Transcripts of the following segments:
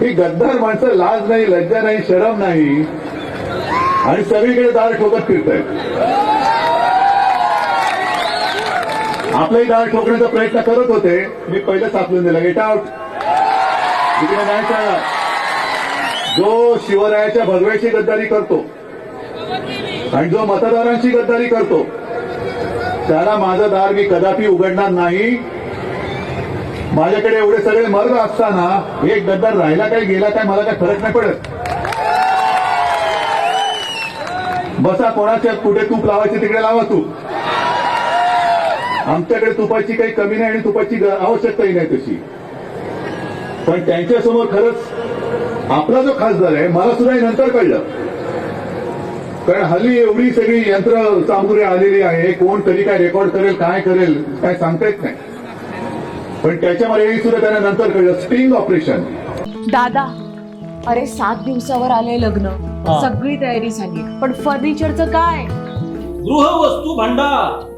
ही गद्दार माणसं लाज नाही लज्जा नाही शरम नाही. आणि सगळीकडे दार ठोकत फिरतायत. आपलाही दार ठोकण्याचा प्रयत्न करत होते. मी पहिलं सापडून दिला. गेट आउट तिकडे नाही चालणार जो शिवरायाच्या भगव्याची गद्दारी करतो आणि जो मतदारांची गद्दारी करतो त्याला माझं दार मी कदापि उघडणार नाही. माझ्याकडे एवढे सगळे मर्द असताना एक गद्दार राहिला काय गेला काय मला काय फरक नाही पडत. बसा कोणाच्या कुठे तूप लावायची तिकडे लावा तूप. आमच्याकडे तुपाची काही कमी नाही आणि तुपाची आवश्यकताही नाही तशी. पण त्यांच्यासमोर खरंच आपला जो खासदार आहे मला सुद्धा हे नंतर कळलं. कारण हल्ली एवढी सगळी यंत्र सामुग्री आलेली आहे कोण कधी काय रेकॉर्ड करेल काय करेल काय सांगता येत नाही. पण त्याच्यामध्ये सुद्धा त्यांना नंतर कळलं. स्टिंग ऑपरेशन दादा अरे सात दिवसावर आले लग्न. हा. सगळी तयारी झाली. पण फर्निचरचं काय? गृहवस्तू भांडार.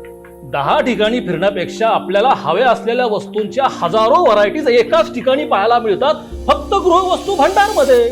दहा ठिकाणी फिरण्यापेक्षा आपल्याला हव्या असलेल्या वस्तूंच्या हजारो व्हरायटीज एकाच ठिकाणी पाहायला मिळतात फक्त गृहवस्तू भांडारमध्ये